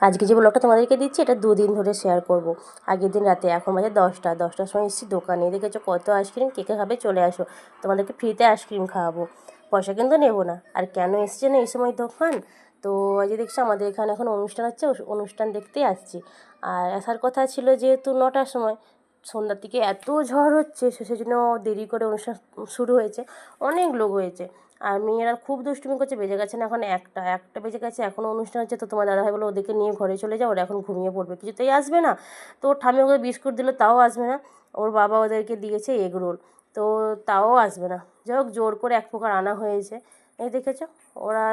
আজকে যে ব্লগটা তোমাদেরকে দিচ্ছি, এটা দুদিন ধরে শেয়ার করব। আগের দিন রাতে এখন বাজে দশটা। দশটার সময় এসেছি দোকানে। দেখেছ কত আইসক্রিম কেকে খাবে চলে আসো। তোমাদেরকে ফ্রিতে আইসক্রিম খাওয়াবো। পয়সা কিন্তু নেব না। আর কেন এসছে না এই সময় দোকান? তো আজকে দেখছ, আমাদের এখানে এখন অনুষ্ঠান হচ্ছে, অনুষ্ঠান দেখতেই আসছি। আর আসার কথা ছিল যেহেতু নটার সময় সন্ধ্যার দিকে এত ঝড় হচ্ছে সেজন্য দেরি করে অনুষ্ঠান শুরু হয়েছে। অনেক লোক হয়েছে। আর মেয়েরা খুব দুষ্টুমি করছে, বেজে গেছে না এখন একটা। একটা বেজে গেছে এখনও অনুষ্ঠান হচ্ছে, তো তোমার দাদা দাদাভাই বলো, ওদেরকে নিয়ে ঘরে চলে যাও, ওরা এখন ঘুমিয়ে পড়বে। কিছুতেই আসবে না। তো ওর ঠামি ওকে বিস্কুট দিল, তাও আসবে না। ওর বাবা ওদেরকে দিয়েছে এগ রোল, তো তাও আসবে না। যাই হোক, জোর করে এক প্রকার আনা হয়েছে। এই দেখেছ? ওরা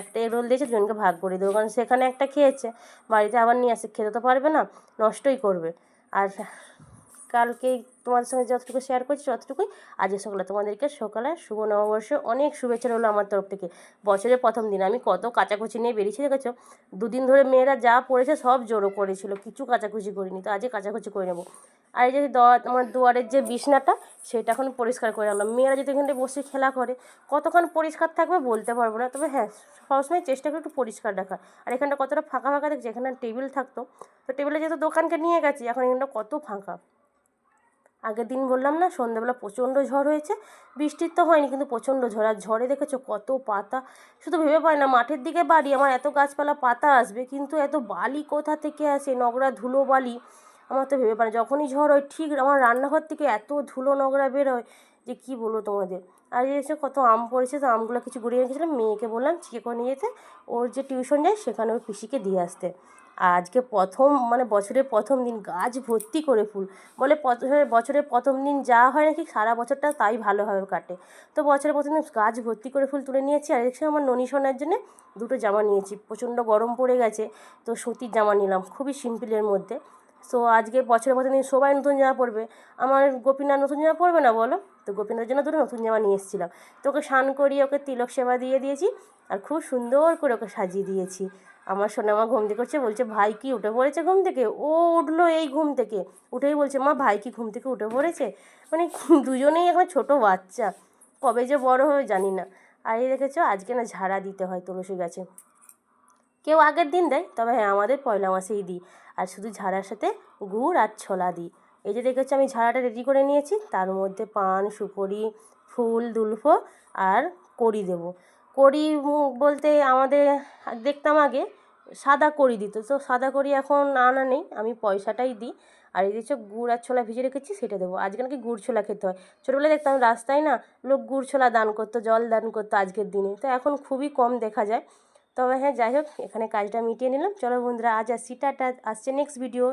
একটা এগ রোল দিয়েছে, দুজনকে ভাগ করে দেবো কারণ সেখানে একটা খেয়েছে, বাড়িতে আবার নিয়ে আসে, খেতে তো পারবে না, নষ্টই করবে। আর কালকেই তোমাদের সঙ্গে যতটুকু শেয়ার করছি, ততটুকুই। আজকে সকালে তোমাদেরকে সকালে শুভ নববর্ষে অনেক শুভেচ্ছা রইল আমার তরফ থেকে। বছরের প্রথম দিন, আমি কত কাচাকুচি নিয়ে বেরিয়েছি দেখেছ? দুদিন ধরে মেয়েরা যা পড়েছে সব জোরো করেছিল, কিছু কাচাকুচি করিনি, তো আজকে কাচাকুচি করে নেব। আর এই যে আমার দুয়ারের যে বিছনাটা, সেটা এখন পরিষ্কার করে আনলাম। মেয়েরা যদি এখানে বসে খেলা করে, কতক্ষণ পরিষ্কার থাকবে বলতে পারব না। তবে হ্যাঁ সবসময় চেষ্টা করি একটু পরিষ্কার রাখার আর এখানটা কতটা ফাঁকা ফাঁকা দেখছি, এখানে টেবিল থাকতো। তো টেবিলে যেহেতু দোকানকে নিয়ে গেছি, এখন এখানটা কত ফাঁকা। আগের দিন বললাম না সন্ধ্যাবেলা প্রচণ্ড ঝড় হয়েছে। বৃষ্টির তো হয়নি, কিন্তু প্রচণ্ড ঝড়। আর ঝড়ে দেখেছ কত পাতা? শুধু ভেবে পাই না, মাঠের দিকে বাড়ি, আমার এত গাছপালা, পাতা আসবে। কিন্তু এত বালি কোথা থেকে আসে? নোংরা ধুলো বালি। আমার তো ভেবে না যখনই ঝড় হয়, ঠিক আমার রান্নাঘর থেকে এত ধুলো নোংরা বেরোয় যে কী বলব তোমাদের? আর এসে কত আম পড়েছে, তো আমগুলো কিছু গুড়িয়ে রেখেছিলাম মেয়েকে বললাম, চিকে করে নিয়ে যেতে। ওর যে টিউশন যায়, সেখানে ওর পিসিকে দিয়ে আসতে। আজকে প্রথম মানে বছরের প্রথম দিন, গাছ ভর্তি করে ফুল। বলে বছরের প্রথম দিন যা হয় নাকি, সারা বছরটা তাই ভালোভাবে কাটে। তো বছরের প্রথম দিন গাছ ভর্তি করে ফুল তুলে নিয়েছি, আর এসে আমার ননি সোনার জন্য দুটো জামা নিয়েছি। প্রচণ্ড গরম পড়ে গেছে, তো সুতির জামা নিলাম, খুবই সিম্পলের মধ্যে। সো আজকে বছরের প্রথম দিন সবাই নতুন জামা পরবে। আমার গোপীনাথ নতুন জামা পরবে না বলো? তো গোপীনাথের জন্য দুটো নতুন জামা নিয়ে এসেছিলাম। তো ওকে স্নান করিয়ে ওকে তিলক সেবা দিয়ে দিয়েছি আর খুব সুন্দর করে ওকে সাজিয়ে দিয়েছি। আমার সোনামা ঘুম থেকে করছে বলছে, ভাই কি উঠে পড়েছে ঘুম থেকে? ও উঠল এই ঘুম থেকে। উঠেই বলছে, মা, ভাই কি ঘুম থেকে উঠে পড়েছে? মানে দুজনেই এখন ছোটো বাচ্চা। কবে যে বড় হবে জানি না। আর এই দেখেছ, আজকে না ঝাড়া দিতে হয় তুলসী গাছে। কেউ আগের দিন দেয়, তবে হ্যাঁ আমাদের পয়লা মাসেই দিই। আর শুধু ঝাড়ার সাথে গুড় আর ছোলা দিই। এই যে দেখেছ আমি ঝাড়াটা রেডি করে নিয়েছি, তার মধ্যে পান, সুপুরি, ফুল, দুলফো আর কড়ি দেবো। কড়ি বলতে আমাদের দেখতাম আগে সাদা কড়ি দিত, তো সাদা কড়ি এখন আনা নেই, আমি পয়সাটাই দিই। আর এই দেখছ গুড় আর ছোলা ভিজে রেখেছি, সেটা দেবো। আজকে নাকি গুড় ছোলা খেতে হয়। ছোটোবেলায় দেখতাম রাস্তায় না লোক গুড় ছোলা দান করতো, জল দান করতো আজকের দিনে। তো এখন খুবই কম দেখা যায়। তবে হ্যাঁ যাই হোক, এখানে কাজটা মিটিয়ে নিলাম। চলো বন্ধুরা, আজ আর সিটাটা আসছে নেক্সট ভিডিও